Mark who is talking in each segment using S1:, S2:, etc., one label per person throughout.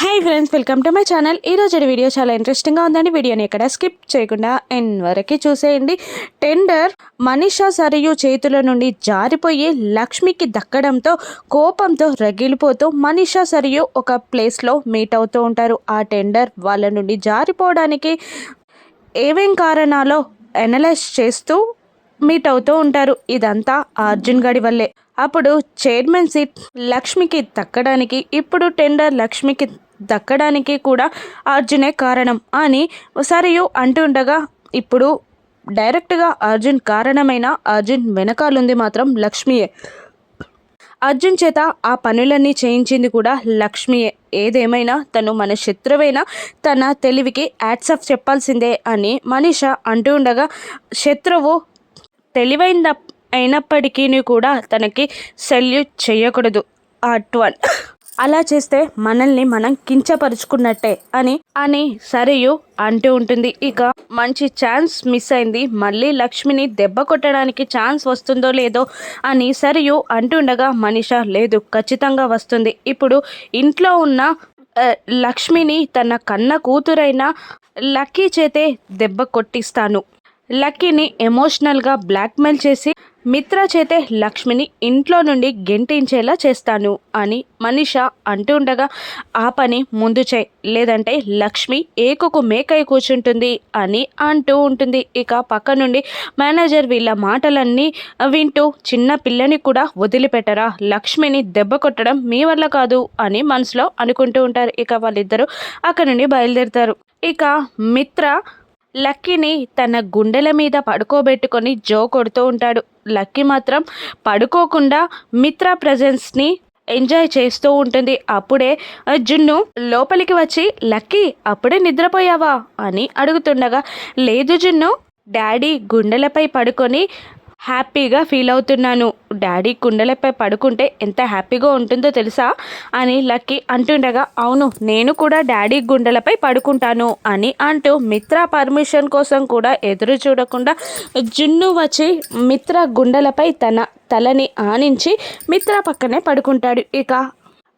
S1: Hi friends welcome to my channel ఈ రోజు video చాలా ఇంట్రెస్టింగ్గా ఉందండి. వీడియోని ఎక్కడ స్కిప్ చేయకుండా ఎన్ వరకు చూసేయండి. టెండర్ మనీషా సరియు చేతుల నుండి జారిపోయి లక్ష్మికి దక్కడంతో కోపంతో రగిలిపోతూ మనీషా సరియు ఒక ప్లేస్లో మీట్ అవుతూ ఉంటారు. ఆ టెండర్ వాళ్ళ నుండి జారిపోవడానికి ఏమేం కారణాలో అనలైజ్ చేస్తూ మీట్ అవుతూ ఉంటారు. ఇదంతా అర్జున్ గడి వల్లే. అప్పుడు చైర్మన్ సీట్ లక్ష్మికి తక్కడానికి ఇప్పుడు టెండర్ లక్ష్మికి దక్కడానికి కూడా అర్జునే కారణం అని సరియు అంటుండగా ఇప్పుడు డైరెక్ట్గా అర్జున్ కారణమైన అర్జున్ వెనకాలుంది మాత్రం లక్ష్మియే. అర్జున్ చేత ఆ పనులన్నీ చేయించింది కూడా లక్ష్మియే. ఏదేమైనా తను మన శత్రువైనా తన తెలివికి యాడ్సఫ్ చెప్పాల్సిందే అని మనిష అంటూ ఉండగా శత్రువు తెలివైన అయినప్పటికీ కూడా తనకి సెల్యూట్ చేయకూడదు. అట్వన్ అలా చేస్తే మనల్ని మనం కించపరుచుకున్నట్టే అని అని సరియు అంటూ ఉంటుంది. ఇక మంచి ఛాన్స్ మిస్ అయింది. మళ్ళీ లక్ష్మిని దెబ్బ కొట్టడానికి ఛాన్స్ వస్తుందో లేదో అని సరియు అంటుండగా మనిష లేదు ఖచ్చితంగా వస్తుంది. ఇప్పుడు ఇంట్లో ఉన్న లక్ష్మిని తన కన్న కూతురైన లక్కీ చేతే దెబ్బ కొట్టిస్తాను. లక్కీని ఎమోషనల్గా బ్లాక్మెయిల్ చేసి మిత్ర చేతే లక్ష్మిని ఇంట్లో నుండి గెంటించేలా చేస్తాను అని మనిష అంటూ ఉండగా ఆ పని ముందు చేయి లేదంటే లక్ష్మి ఏకుకు మేకై కూర్చుంటుంది అని అంటూ ఉంటుంది. ఇక పక్క నుండి మేనేజర్ వీళ్ళ మాటలన్నీ వింటూ చిన్న పిల్లని కూడా వదిలిపెట్టరా లక్ష్మిని దెబ్బ కొట్టడం మీ వల్ల కాదు అని మనసులో అనుకుంటూ ఉంటారు. ఇక వాళ్ళిద్దరూ అక్కడ నుండి బయలుదేరుతారు. ఇక మిత్ర లక్కీని తన గుండెల మీద పడుకోబెట్టుకొని జో కొడుతూ ఉంటాడు. లక్కీ మాత్రం పడుకోకుండా మిత్ర ప్రజెన్స్ని ఎంజాయ్ చేస్తూ ఉంటుంది. అప్పుడే జున్ను లోపలికి వచ్చి లక్కీ అప్పుడే నిద్రపోయావా? అని అడుగుతుండగా లేదు జున్ను డాడీ గుండెలపై పడుకొని హ్యాపీగా ఫీల్ అవుతున్నాను. డాడీ కుండలపై పడుకుంటే ఎంత హ్యాపీగా ఉంటుందో తెలుసా? అని లక్కీ అంటుండగా అవును నేను కూడా డాడీ గుండెలపై పడుకుంటాను అని అంటూ మిత్ర పర్మిషన్ కోసం కూడా ఎదురు చూడకుండా జున్ను వచ్చి మిత్ర గుండెలపై తన తలని ఆనించి మిత్ర పక్కనే పడుకుంటాడు. ఇక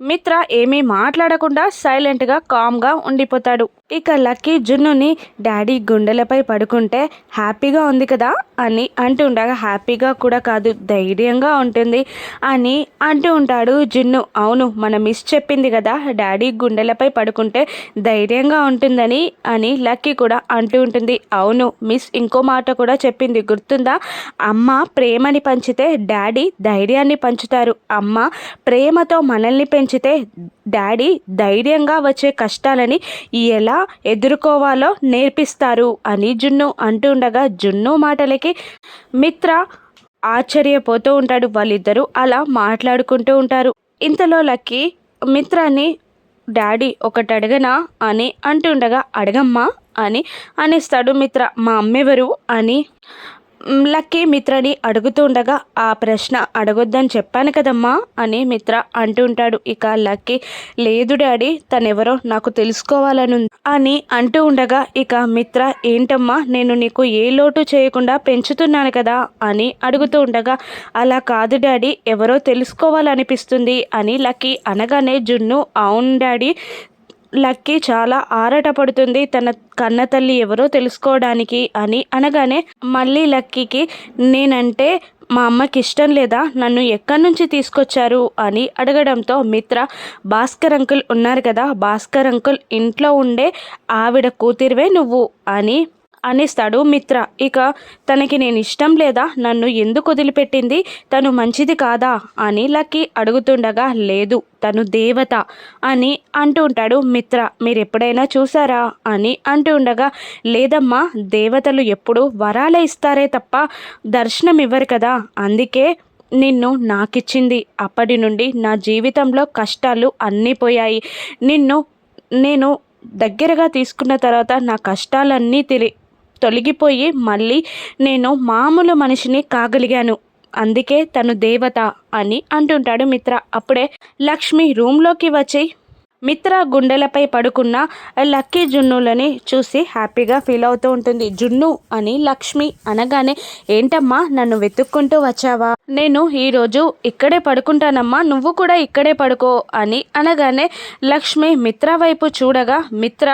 S1: మిత్ర ఏమీ మాట్లాడకుండా సైలెంట్గా కామ్గా ఉండిపోతాడు. ఇక లక్కీ జున్నుని డాడీ గుండెలపై పడుకుంటే హ్యాపీగా ఉంది కదా అని అంటుండగా హ్యాపీగా కూడా కాదు ధైర్యంగా ఉంటుంది అని అంటూ ఉంటాడు జున్ను. అవును మన మిస్ చెప్పింది కదా డాడీ గుండెలపై పడుకుంటే ధైర్యంగా ఉంటుందని అని లక్కీ కూడా అంటూ ఉంటుంది. అవును మిస్ ఇంకో మాట కూడా చెప్పింది గుర్తుందా? అమ్మ ప్రేమని పంచితే డాడీ ధైర్యాన్ని పంచుతారు. అమ్మ ప్రేమతో మనల్ని ఉంచితే డాడీ ధైర్యంగా వచ్చే కష్టాలని ఎలా ఎదుర్కోవాలో నేర్పిస్తారు అని జున్ను అంటుండగా జున్ను మాటలకి మిత్ర ఆశ్చర్యపోతూ ఉంటాడు. వాళ్ళిద్దరూ అలా మాట్లాడుకుంటూ ఉంటారు. ఇంతలో లక్కీ మిత్రాన్ని డాడీ ఒకటి అడగనా అని అంటుండగా అడగమ్మా అని అనేస్తాడు మిత్ర. మా అమ్మెవరు అని లక్కీ మిత్రని అడుగుతుండగా ఆ ప్రశ్న అడగొద్దని చెప్పాను కదమ్మా అని మిత్ర అంటుంటాడు ఇక లక్కీ లేదు డాడీ తనెవరో నాకు తెలుసుకోవాలను అని అంటూ ఉండగా ఇక మిత్ర ఏంటమ్మా నేను నీకు ఏ లోటు చేయకుండా పెంచుతున్నాను కదా అని అడుగుతూ ఉండగా అలా కాదు డాడీ ఎవరో తెలుసుకోవాలనిపిస్తుంది అని లక్కీ అనగానే జున్ను అవును డాడీ లక్కీ చాలా ఆరాటపడుతుంది. తన కన్న తల్లి ఎవరో తెలుసుకోవడానికి అని అనగానే మళ్ళీ లక్కీకి నేనంటే మా అమ్మకి ఇష్టం లేదా? నన్ను ఎక్కడి నుంచి తీసుకొచ్చారు? అని అడగడంతో మిత్ర భాస్కర్ అంకుల్ ఉన్నారు కదా భాస్కర్ అంకుల్ ఇంట్లో ఉండే ఆవిడ కూతురివే నువ్వు అని అనేస్తాడు మిత్ర ఇక తనకి నేను ఇష్టం లేదా? నన్ను ఎందుకు వదిలిపెట్టింది? తను మంచిది కాదా? అని లక్కీ అడుగుతుండగా లేదు తను దేవత అని అంటూ ఉంటాడు మిత్ర మీరు ఎప్పుడైనా చూసారా? అని అంటూ ఉండగా లేదమ్మా దేవతలు ఎప్పుడు వరాల ఇస్తారే తప్ప దర్శనం ఇవ్వరు కదా? అందుకే నిన్ను నాకిచ్చింది. అప్పటి నుండి నా జీవితంలో కష్టాలు అన్నీ పోయాయి. నిన్ను నేను దగ్గరగా తీసుకున్న తర్వాత నా కష్టాలన్నీ తెలి తొలగిపోయి మళ్ళీ నేను మామూలు మనిషిని కాగలిగాను. అందుకే తను దేవత అని అంటుంటాడు మిత్ర. అప్పుడే లక్ష్మి రూమ్లోకి వచ్చి మిత్ర గుండెలపై పడుకున్న లక్కీ జున్నులని చూసి హ్యాపీగా ఫీల్ అవుతూ ఉంటుంది. జున్ను అని లక్ష్మి అనగానే ఏంటమ్మా నన్ను వెతుక్కుంటూ వచ్చావా? నేను ఈరోజు ఇక్కడే పడుకుంటానమ్మా నువ్వు కూడా ఇక్కడే పడుకో అని అనగానే లక్ష్మి మిత్ర వైపు చూడగా మిత్ర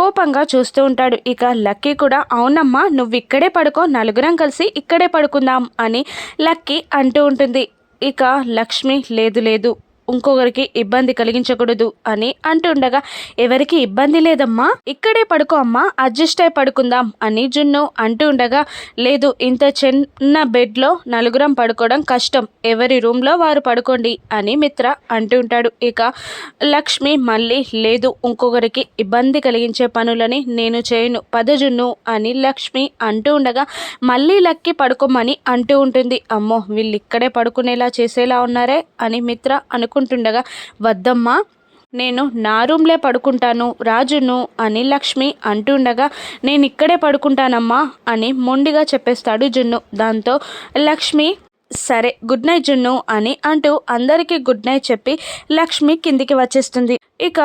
S1: కోపంగా చూస్తూ ఉంటాడు. ఇక లక్కీ కూడా అవునమ్మా నువ్వు ఇక్కడే పడుకో నలుగురం కలిసి ఇక్కడే పడుకుందాం అని లక్కీ అంటూ ఉంటుంది. ఇక లక్ష్మి లేదు లేదు ఇంకొకరికి ఇబ్బంది కలిగించకూడదు అని అంటుండగా ఎవరికి ఇబ్బంది లేదమ్మా? ఇక్కడే పడుకో అమ్మా అడ్జస్ట్ అయి పడుకుందాం అని జున్ను అంటూ ఉండగా లేదు ఇంత చిన్న బెడ్లో నలుగురం పడుకోవడం కష్టం. ఎవరి రూమ్లో వారు పడుకోండి అని మిత్ర అంటూ ఉంటాడు. ఇక లక్ష్మి మళ్ళీ లేదు ఇంకొకరికి ఇబ్బంది కలిగించే పనులని నేను చేయను. పద జున్ను అని లక్ష్మి అంటూ ఉండగా మళ్ళీ లక్కి పడుకోమని అంటూ ఉంటుంది. అమ్మో వీళ్ళు ఇక్కడే పడుకునేలా చేసేలా ఉన్నారే అని మిత్ర అనుకు పడుకుంటుండగా వద్దమ్మా నేను నా రూమ్లే పడుకుంటాను రాజును అని లక్ష్మి అంటుండగా నేను ఇక్కడే పడుకుంటానమ్మా అని మొండిగా చెప్పేస్తాడు జున్ను. దాంతో లక్ష్మి సరే గుడ్ నైట్ జున్ను అని అంటూ అందరికీ గుడ్ నైట్ చెప్పి లక్ష్మి కిందికి వచ్చేస్తుంది. ఇక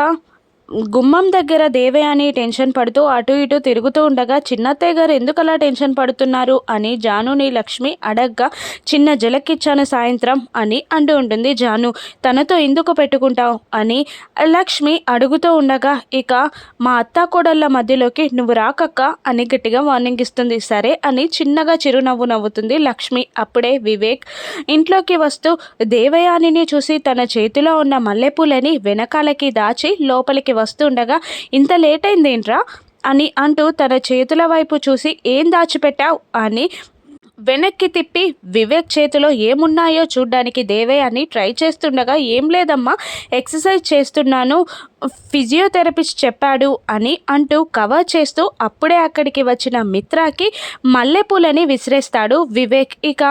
S1: గుమ్మం దగ్గర దేవయాని టెన్షన్ పడుతూ అటు ఇటు తిరుగుతూ ఉండగా చిన్నత్తయ్య గారు ఎందుకలా టెన్షన్ పడుతున్నారు? అని జానుని లక్ష్మి అడగ్గా చిన్న జలకిచ్చాను సాయంత్రం అని అంటూ ఉంటుంది జాను. తనతో ఎందుకు పెట్టుకుంటావు? అని లక్ష్మి అడుగుతూ ఉండగా ఇక మా అత్త కోడళ్ళ మధ్యలోకి నువ్వు రాకక్క అని గట్టిగా వార్నింగ్ ఇస్తుంది. సరే అని చిన్నగా చిరునవ్వు నవ్వుతుంది లక్ష్మి. అప్పుడే వివేక్ ఇంట్లోకి వస్తూ దేవయానిని చూసి తన చేతిలో ఉన్న మల్లెపూలని వెనకాలకి దాచి లోపలికి వస్తుండగా ఇంత లేట్ అయిందేంట్రా అని అంటూ తన చేతుల వైపు చూసి ఏం దాచిపెట్టావు? అని వెనక్కి తిప్పి వివేక్ చేతిలో ఏమున్నాయో చూడ్డానికి అని ట్రై చేస్తుండగా ఏం లేదమ్మా ఎక్సర్సైజ్ చేస్తున్నాను ఫిజియోథెరపిస్ట్ చెప్పాడు అని అంటూ కవర్ చేస్తూ అప్పుడే అక్కడికి వచ్చిన మిత్రాకి మల్లెపూలని విసిరేస్తాడు వివేక్ ఇక.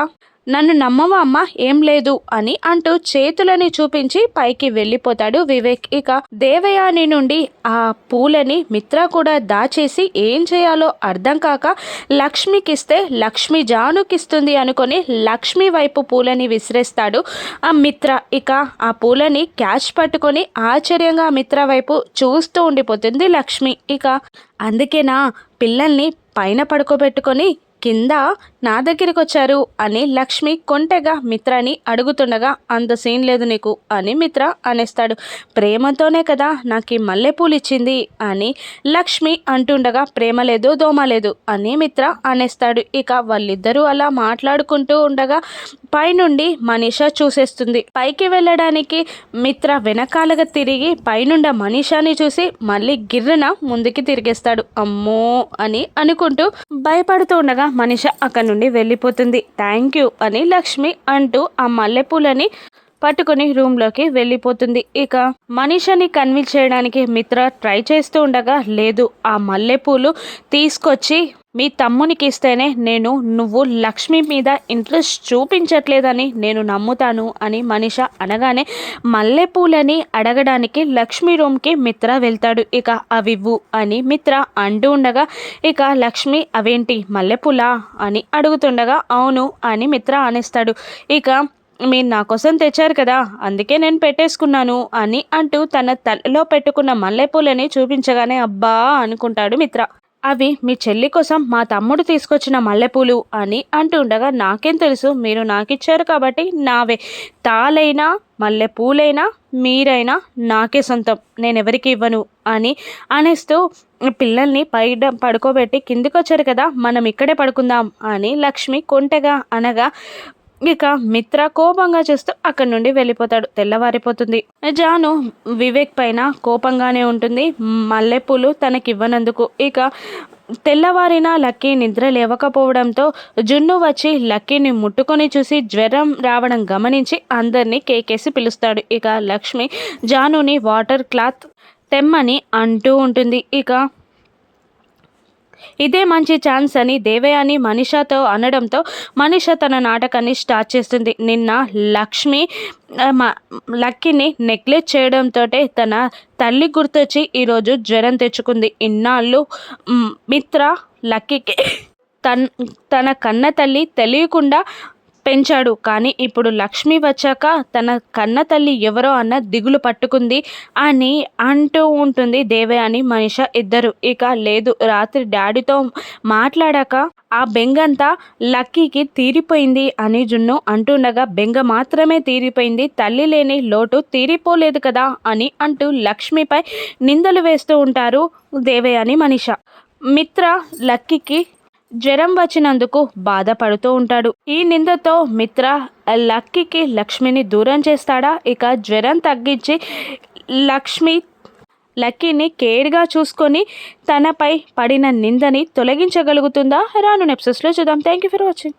S1: నన్ను నమ్మవా అమ్మ? ఏం లేదు అని అంటూ చేతులని చూపించి పైకి వెళ్ళిపోతాడు వివేక్. ఇక దేవయాని నుండి ఆ పూలని మిత్ర కూడా దాచేసి ఏం చేయాలో అర్థం కాక లక్ష్మికిస్తే లక్ష్మి జానుకిస్తుంది అనుకొని లక్ష్మి వైపు పూలని విసిరేస్తాడు ఆ మిత్ర. ఇక ఆ పూలని క్యాచ్ పట్టుకొని ఆశ్చర్యంగా మిత్ర వైపు చూస్తూ ఉండిపోతుంది లక్ష్మి. ఇక అందుకేనా పిల్లల్ని పైన పడుకోబెట్టుకొని కింద నా దగ్గరికి వచ్చారు అని లక్ష్మి కొంటెగా మిత్రని అడుగుతుండగా అంత సీన్ లేదు నీకు అని మిత్ర అనేస్తాడు. ప్రేమతోనే కదా నాకు ఈ మల్లెపూలు ఇచ్చింది అని లక్ష్మి అంటుండగా ప్రేమ లేదు దోమ లేదు అని మిత్ర అనేస్తాడు. ఇక వాళ్ళిద్దరూ అలా మాట్లాడుకుంటూ ఉండగా పైనుండి మనీష చూసేస్తుంది. పైకి వెళ్ళడానికి మిత్ర వెనకాలగా తిరిగి పైనుండ మనీషాని చూసి మళ్ళీ గిర్రన ముందుకి తిరిగేస్తాడు. అమ్మో అని అనుకుంటూ భయపడుతూ ఉండగా మనిష అక్కడి నుండి వెళ్ళిపోతుంది. థ్యాంక్ యూ అని లక్ష్మి అంటూ ఆ మల్లెపూలని పట్టుకుని రూమ్లోకి వెళ్ళిపోతుంది. ఇక మనిషిని కన్విన్స్ చేయడానికి మిత్ర ట్రై చేస్తూ ఉండగా లేదు. ఆ మల్లెపూలు తీసుకొచ్చి మీ తమ్మునికి ఇస్తేనే నేను నువ్వు లక్ష్మి మీద ఇంట్రెస్ట్ చూపించట్లేదని నేను నమ్ముతాను అని మనిష అనగానే మల్లెపూలని అడగడానికి లక్ష్మి రూమ్కి మిత్ర వెళ్తాడు. ఇక అవివ్వు అని మిత్ర అంటూ ఉండగా ఇక లక్ష్మి అవేంటి మల్లెపూలా? అని అడుగుతుండగా అవును అని మిత్ర అనేస్తాడు. ఇక మీరు నా కోసం తెచ్చారు కదా అందుకే నేను పెట్టేసుకున్నాను అని అంటూ తన తలలో పెట్టుకున్న మల్లెపూలని చూపించగానే అబ్బా అనుకుంటాడు మిత్ర. అవి మీ చెల్లి కోసం మా తమ్ముడు తీసుకొచ్చిన మల్లెపూలు అని అంటుండగా నాకేం తెలుసు? మీరు నాకిచ్చారు కాబట్టి నావే. తాలైనా మల్లెపూలైనా మీరైనా నాకే సొంతం. నేను ఎవరికి ఇవ్వను? అని అనేస్తూ పిల్లల్ని పై పడుకోబెట్టి కిందికి వచ్చారు కదా మనం ఇక్కడే పడుకుందాం అని లక్ష్మి కొంటెగా అనగా ఇక మిత్ర కోపంగా చూస్తూ అక్కడి నుండి వెళ్ళిపోతాడు. తెల్లవారిపోతుంది. జాను వివేక్ పైన కోపంగానే ఉంటుంది. మల్లెపూలు తనకివ్వనందుకు. ఇక తెల్లవారిన లక్కీ నిద్ర లేవకపోవడంతో జున్ను వచ్చి లక్కీని ముట్టుకొని చూసి జ్వరం రావడం గమనించి అందరినీ కేకేసి పిలుస్తాడు. ఇక లక్ష్మి జానుని వాటర్ క్లాత్ తెమ్మని అంటూ ఉంటుంది. ఇక ఇదే మంచి ఛాన్స్ అని దేవయాని మనిషాతో అనడంతో మనిష తన నాటకాన్ని స్టార్ట్ చేస్తుంది. నిన్న లక్ష్మి లక్కీని నెగ్లెక్ట్ చేయడంతో తన తల్లి గుర్తొచ్చి ఈరోజు జ్వరం తెచ్చుకుంది. ఇన్నాళ్ళు మిత్ర లక్కీకి తన్ తన కన్న తల్లి తెలియకుండా పెంచాడు. కానీ ఇప్పుడు లక్ష్మి వచ్చాక తన కన్న తల్లి ఎవరో అన్న దిగులు పట్టుకుంది అని అంటూ ఉంటుంది దేవే అని మనిష ఇద్దరు. ఇక లేదు రాత్రి డాడీతో మాట్లాడాక ఆ బెంగంతా లక్కీకి తీరిపోయింది అని జున్ను అంటుండగా బెంగ మాత్రమే తీరిపోయింది తల్లి లేని లోటు తీరిపోలేదు కదా అని అంటూ లక్ష్మిపై నిందలు వేస్తూ ఉంటారు దేవే అని మనిష. మిత్ర లక్కీకి జ్వరం వచ్చినందుకు బాధపడుతూ ఉంటాడు. ఈ నిందతో మిత్ర లక్కీకి లక్ష్మిని దూరం చేస్తాడా? ఇక జ్వరం తగ్గించి లక్ష్మి లక్కీని కేర్గా చూసుకొని తనపై పడిన నిందని తొలగించగలుగుతుందా? రాను నెప్సెస్లో చూద్దాం. Thank you for watching